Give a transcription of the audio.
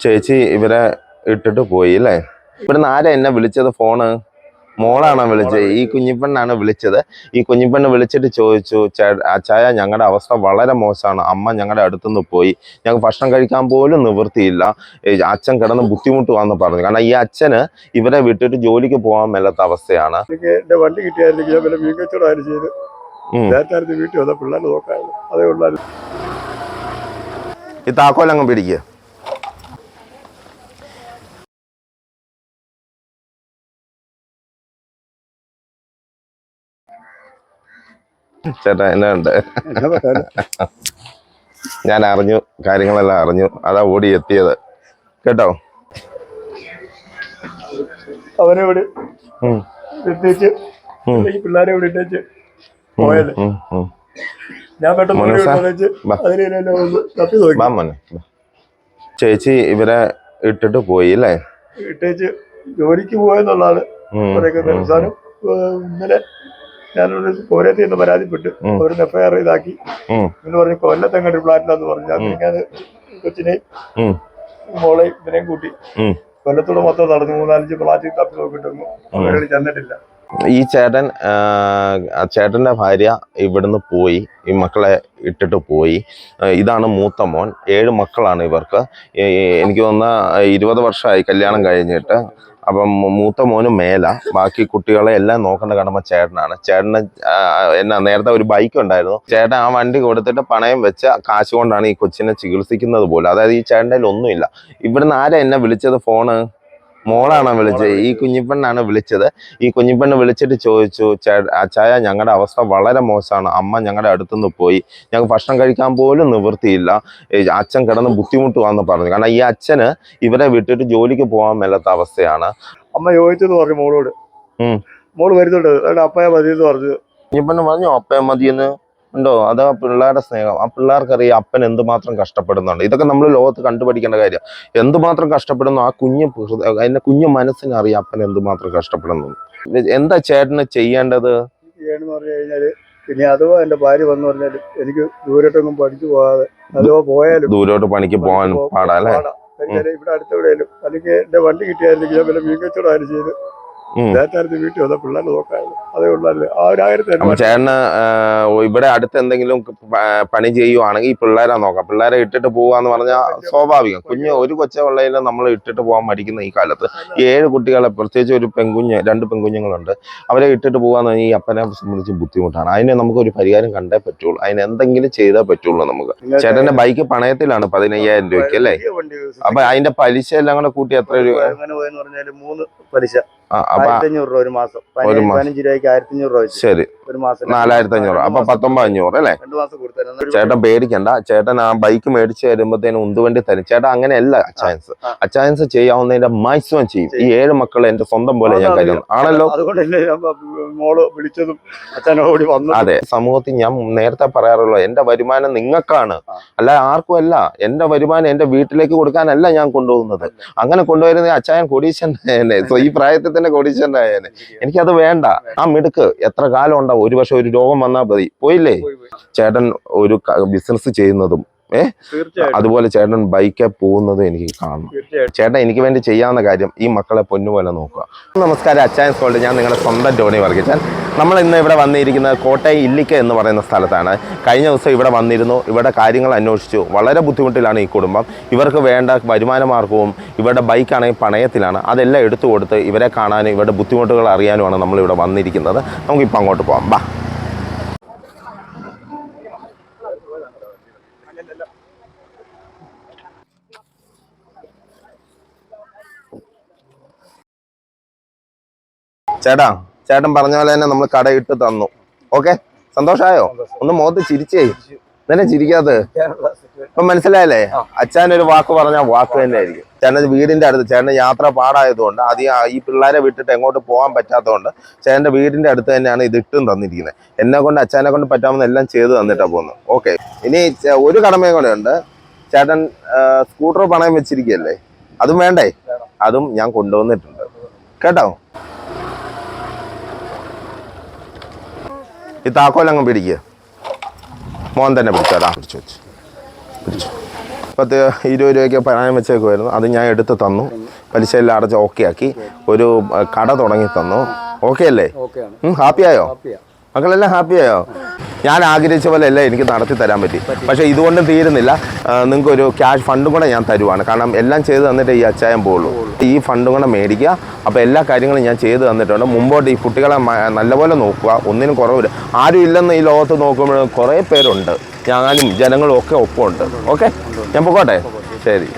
ചേച്ചി ഇവരെ ഇട്ടിട്ട് പോയി അല്ലേ? ഇവിടുന്ന് ആരാ എന്നെ വിളിച്ചത് ഫോണ്? മോളാണോ വിളിച്ചത്? ഈ കുഞ്ഞിപ്പെണ്ണാണ് വിളിച്ചത്. ഈ കുഞ്ഞിപ്പെണ്ണ് വിളിച്ചിട്ട് ചോദിച്ചു ചായ അച്ചായ ഞങ്ങളുടെ അവസ്ഥ വളരെ മോശമാണ്. അമ്മ ഞങ്ങളുടെ അടുത്തുനിന്ന് പോയി. ഞങ്ങൾക്ക് ഭക്ഷണം കഴിക്കാൻ പോലും നിവൃത്തിയില്ല. അച്ഛൻ കിടന്ന് ബുദ്ധിമുട്ടുവാന്ന് പറഞ്ഞു. കാരണം ഈ അച്ഛന് ഇവരെ വിട്ടിട്ട് ജോലിക്ക് പോകാൻ മേലാത്ത അവസ്ഥയാണ്. ഈ വണ്ടി ഞാൻ വല്ല മീൻ കച്ചവടമായിരുന്നു ചെയ്ത് ഉം. നേരത്തെ വീട്ടിൽ വന്ന പിള്ളേരെ നോക്കായിരുന്നു അതേ ഉള്ളായിരുന്നു ഈ താക്കോലങ്ങ് പിടിക്കുക ചേട്ടാ എന്നാ ഉണ്ട്? ഞാൻ അറിഞ്ഞു കാര്യങ്ങളെല്ലാം അറിഞ്ഞു. അതാ ഓടി എത്തിയത്. കേട്ടോ? അവനെ ഇവിടെ എത്തിച്ച് പിള്ളേരെ ഇവിടെ ഇട്ടേച്ച് പോയത്. ഞാൻ പെട്ടെന്ന്. ചേച്ചി ഇവരെ ഇട്ടിട്ട് പോയി അല്ലേ? ഇട്ടേച്ച് ജോലിക്ക് പോയെന്നുള്ളതാണ് ഇന്നലെ ഞാനൊരു കോരത്തിൽ നിന്ന് പരാതിപ്പെട്ടു. ഒരു എഫ്ഐആർ ഇതാക്കി. എന്ന് പറഞ്ഞ് കൊല്ലത്തെങ്ങാണ്ട് ഫ്ലാറ്റിലാന്ന് പറഞ്ഞു. അത് ഞാൻ കൊച്ചിനെയും മോളെയും ഇതിനെയും കൂട്ടി. കൊല്ലത്തോട് മൊത്തം നടന്നു. മൂന്നാലഞ്ച് പ്ലാറ്റിൽ തപ്പി നോക്കിയിട്ടൊന്നും അവരോട് ചെന്നിട്ടില്ല. ഈ ചേട്ടൻ ചേട്ടന്റെ ഭാര്യ ഇവിടുന്ന് പോയി. ഈ മക്കളെ ഇട്ടിട്ട് പോയി. ഇതാണ് മൂത്ത മോൻ. ഏഴ് മക്കളാണ് ഇവർക്ക്. എനിക്ക് തോന്നുന്ന ഇരുപത് വർഷമായി കല്യാണം കഴിഞ്ഞിട്ട്. അപ്പം മൂത്ത മോനും മേല. ബാക്കി കുട്ടികളെ എല്ലാം നോക്കേണ്ട കടമ ചേട്ടനാണ്. ചേട്ടന് എന്നാ നേരത്തെ ഒരു ബൈക്ക് ഉണ്ടായിരുന്നു. ചേട്ടൻ ആ വണ്ടി കൊടുത്തിട്ട് പണയം വെച്ച കാശ് കൊണ്ടാണ് ഈ കൊച്ചിനെ ചികിത്സിക്കുന്നത് പോലും. അതായത് ഈ ചേട്ടന്റെ ഒന്നുമില്ല ഇവിടുന്ന് ആരാ എന്നെ വിളിച്ചത് ഫോണ്? മോളാണോ വിളിച്ചത്. ഈ കുഞ്ഞിപ്പെണ്ണാണ് വിളിച്ചത്. ഈ കുഞ്ഞിപ്പെണ്ണ് വിളിച്ചിട്ട് ചോദിച്ചു ചായ അച്ചായ ഞങ്ങളുടെ അവസ്ഥ വളരെ മോശമാണ്. അമ്മ ഞങ്ങളുടെ അടുത്തുനിന്ന് പോയി. ഞങ്ങൾക്ക് ഭക്ഷണം കഴിക്കാൻ പോലും നിവൃത്തിയില്ല. അച്ഛൻ കിടന്ന് ബുദ്ധിമുട്ടുവാന്ന് പറഞ്ഞു. കാരണം ഈ അച്ഛന് ഇവരെ വിട്ടിട്ട് ജോലിക്ക് പോകാൻ മേലാത്ത അവസ്ഥയാണ്. അമ്മ ചോദിച്ചെന്ന് പറഞ്ഞു മോളോട്. മോൾ വരുന്നുണ്ട്. അപ്പയെ മതി എന്ന് പറഞ്ഞു. കുഞ്ഞിപ്പെണ്ണ് പറഞ്ഞു അപ്പയെ മതിയെന്ന്. ഉണ്ടോ? അത് ആ പിള്ളേരുടെ സ്നേഹം? ആ പിള്ളേർക്കറിയാം അപ്പൻ എന്തുമാത്രം കഷ്ടപ്പെടുന്നുണ്ട്. ഇതൊക്കെ നമ്മൾ ലോകത്ത് കണ്ടുപഠിക്കേണ്ട കാര്യം. എന്തുമാത്രം കഷ്ടപ്പെടുന്നു? ആ കുഞ്ഞ് അതിന്റെ അതിന്റെ കുഞ്ഞു മനസ്സിനറിയാം അപ്പൻ എന്തുമാത്രം കഷ്ടപ്പെടുന്നു. എന്താ ചേട്ടന് ചെയ്യേണ്ടത്? ചെയ്യണമെന്ന് പറഞ്ഞു കഴിഞ്ഞാൽ പിന്നെ അഥവാ എന്റെ ഭാര്യ വന്നു പറഞ്ഞാൽ എനിക്ക് ദൂരോട്ടൊന്നും പഠിച്ചു പോകാതെ അഥവാ പോയാലും ദൂരോട്ട് പണിക്ക് പോകാൻ പാടാ ഇവിടെ അടുത്തെവിടെയാലും അല്ലെങ്കിൽ എന്റെ വണ്ടി കിട്ടിയായിരുന്നെങ്കിൽ ഞാൻ വല്ല മീൻ കച്ചവടമായിരുന്നു ചെയ്ത് ഉം. നേരത്തെ വീട്ടിൽ വന്ന നോക്കായിരുന്നു അതേ ഉള്ളല്ലേ ആ ഒരു ആയിരത്തി അപ്പൊ ചേട്ടന് ഇവിടെ അടുത്ത് എന്തെങ്കിലും പണി ചെയ്യുവാണെങ്കിൽ ഈ പിള്ളേരെ നോക്കാം. പിള്ളേരെ ഇട്ടിട്ട് പോവാന്ന് പറഞ്ഞാൽ സ്വാഭാവികം. കുഞ്ഞ് ഒരു കൊച്ച ഉള്ളതിൽ നമ്മൾ ഇട്ടിട്ട് പോകാൻ മടിക്കുന്ന ഈ കാലത്ത്. ഏഴ് കുട്ടികളെ പ്രത്യേകിച്ച് ഒരു പെൺകുഞ്ഞ് രണ്ട് പെൺകുഞ്ഞുങ്ങളുണ്ട്. അവരെ ഇട്ടിട്ട് പോകാന്ന് പറഞ്ഞാൽ ഈ അപ്പനെ സംബന്ധിച്ച് ബുദ്ധിമുട്ടാണ്. അതിന് നമുക്ക് ഒരു പരിഹാരം കണ്ടേ പറ്റുള്ളൂ. അതിന് എന്തെങ്കിലും ചെയ്തേ പറ്റുള്ളൂ നമുക്ക്. ചേട്ടന്റെ ബൈക്ക് പണയത്തിലാണ് പതിനയ്യായിരം രൂപയ്ക്ക് അല്ലേ? അപ്പൊ അതിന്റെ പലിശ എല്ലാം കൂടെ കൂട്ടി എത്ര രൂപ? മൂന്ന് പലിശ. ആയിരത്തി അഞ്ഞൂറ് രൂപ ഒരു മാസം. പതിനഞ്ച് രൂപയ്ക്ക് ആയിരത്തി അഞ്ഞൂറ് രൂപ വെച്ച്. ശരി. ഒരു മാസം നാലായിരത്തി അഞ്ഞൂറ് അപ്പൊ പത്തൊമ്പത് അഞ്ഞൂറ് അല്ലേ? രണ്ടു മാസം ചേട്ടൻ പേടിക്കണ്ട. ചേട്ടൻ ആ ബൈക്ക് മേടിച്ച് തരുമ്പോഴത്തേനും ഉന്തുവണ്ടി തരും. ചേട്ടൻ അങ്ങനെയല്ല അച്ചായൻസ്. അച്ചാൻസ് അച്ചായൻസ് ചെയ്യാവുന്നതിന്റെ മാക്സിമം ചെയ്യും. ഈ ഏഴ് മക്കളെ എന്റെ സ്വന്തം പോലെ ഞാൻ കരുതുന്നു. ആണല്ലോ? അതുകൊണ്ട് മോൾ വിളിച്ചതും അച്ഛനോടി വന്നു അതെ സമൂഹത്തിൽ ഞാൻ നേരത്തെ പറയാറുള്ളൂ എന്റെ വരുമാനം നിങ്ങൾക്കാണ്. അല്ല ആർക്കും അല്ല. എന്റെ വരുമാനം എന്റെ വീട്ടിലേക്ക് കൊടുക്കാനല്ല ഞാൻ കൊണ്ടുപോകുന്നത്. അങ്ങനെ കൊണ്ടുവരുന്ന അച്ചായൻ കൊടീശൻ ഈ പ്രായത്തിൽ തന്നെ കൊടീശ്വരനായനെ എനിക്കത് വേണ്ട. ആ മിടുക്ക് എത്ര കാലം ഒരു പക്ഷെ ഒരു രോഗം വന്നാൽ മതി പോയില്ലേ പോയി, പോയി. ചേട്ടൻ ഒരു ബിസിനസ് ചെയ്യുന്നതും തീർച്ചയായിട്ടും. അതുപോലെ ചേട്ടൻ ബൈക്കിൽ പോകുന്നത് എനിക്ക് കാണണം. ചേട്ടൻ എനിക്ക് വേണ്ടി ചെയ്യാവുന്ന കാര്യം ഈ മക്കളെ പൊന്നുപോലെ നോക്കുക. നമസ്കാരം അച്ചായൻ സ്കോൾഡ് ഞാൻ നിങ്ങളുടെ സ്വന്തം ടോണി വർഗിച്ചാൻ നമ്മൾ ഇന്ന് ഇവിടെ വന്നിരിക്കുന്നത് കോട്ടയം ഇല്ലിക്ക എന്ന് പറയുന്ന സ്ഥലത്താണ്. കഴിഞ്ഞ ദിവസം ഇവിടെ വന്നിരുന്നു. ഇവിടെ കാര്യങ്ങൾ അന്വേഷിച്ചു. വളരെ ബുദ്ധിമുട്ടിലാണ് ഈ കുടുംബം. ഇവർക്ക് വേണ്ട വരുമാന മാർഗവും ഇവരുടെ ബൈക്കാണെങ്കിൽ പണയത്തിലാണ്. അതെല്ലാം എടുത്തു കൊടുത്ത് ഇവരെ കാണാനും ഇവരുടെ ബുദ്ധിമുട്ടുകൾ അറിയാനുമാണ് നമ്മൾ ഇവിടെ വന്നിരിക്കുന്നത്. നമുക്കിപ്പോൾ അങ്ങോട്ട് പോകാം ബാ. ചേട്ടാ ചേട്ടൻ പറഞ്ഞ പോലെ തന്നെ നമ്മൾ കടയിട്ട് തന്നു. ഓക്കെ? സന്തോഷായോ? ഒന്ന് മുഖത്ത് ചിരിച്ചേ. നിന്നെ ചിരിക്കാത്ത ഇപ്പൊ മനസ്സിലായല്ലേ? അച്ഛൻ ഒരു വാക്ക് പറഞ്ഞ വാക്ക് തന്നെ ആയിരിക്കും. ചേട്ടൻ വീടിന്റെ അടുത്ത് ചേട്ടന് യാത്ര പാടായതുകൊണ്ട് അധികം ഈ പിള്ളേരെ വിട്ടിട്ട് എങ്ങോട്ട് പോകാൻ പറ്റാത്തതുകൊണ്ട് ചേട്ടന്റെ വീടിന്റെ അടുത്ത് തന്നെയാണ് ഇത് ഇട്ടും തന്നിരിക്കുന്നത് എന്നെ കൊണ്ട് അച്ഛനെ കൊണ്ട് പറ്റാവുന്ന എല്ലാം ചെയ്ത് തന്നിട്ടാ പോകുന്നത് ഓക്കെ. ഇനി ഒരു കടമയും കൂടെ ഉണ്ട്. ചേട്ടൻ സ്കൂട്ടർ പണയം വെച്ചിരിക്കുകയല്ലേ അതും വേണ്ടേ? അതും ഞാൻ കൊണ്ടുവന്നിട്ടുണ്ട്. കേട്ടോ? ഈ താക്കോലങ്ങ് പിടിക്കുക മോൻ തന്നെ പിടിച്ചോടാ പിടിച്ചു വെച്ചു പിടിച്ചു. പത്ത് ഇരുപത് രൂപയ്ക്ക് പണയം വെച്ചേക്കുമായിരുന്നു അത് ഞാൻ എടുത്ത് തന്നു. പലിശയെല്ലാം അടച്ച് ഓക്കെ ആക്കി. ഒരു കട തുടങ്ങി തന്നു. ഓക്കെ അല്ലേ? ഹാപ്പിയായോ ഹാപ്പിയാ മക്കളെല്ലാം ഹാപ്പിയായോ ഞാൻ ആഗ്രഹിച്ച പോലെ അല്ല എനിക്ക് നടത്തി തരാൻ പറ്റി. പക്ഷേ ഇതുകൊണ്ടും തീരുന്നില്ല. നിങ്ങൾക്കൊരു ക്യാഷ് ഫണ്ടും കൂടെ ഞാൻ തരുവാണ്. കാരണം എല്ലാം ചെയ്ത് തന്നിട്ട് ഈ അച്ചായം പോകുള്ളൂ ഈ ഫണ്ടും കൂടെ മേടിക്കുക. അപ്പോൾ എല്ലാ കാര്യങ്ങളും ഞാൻ ചെയ്തു തന്നിട്ടുണ്ട്. മുമ്പോട്ട് ഈ കുട്ടികളെ നല്ലപോലെ നോക്കുക. ഒന്നിനും കുറവില്ല. ആരും ഇല്ലെന്ന് ഈ ലോകത്ത് നോക്കുമ്പോൾ കുറേ പേരുണ്ട്. ഞാനും ജനങ്ങളും ഒക്കെ ഒപ്പമുണ്ട്. ഓക്കെ ഞാൻ പോകട്ടെ ശരി.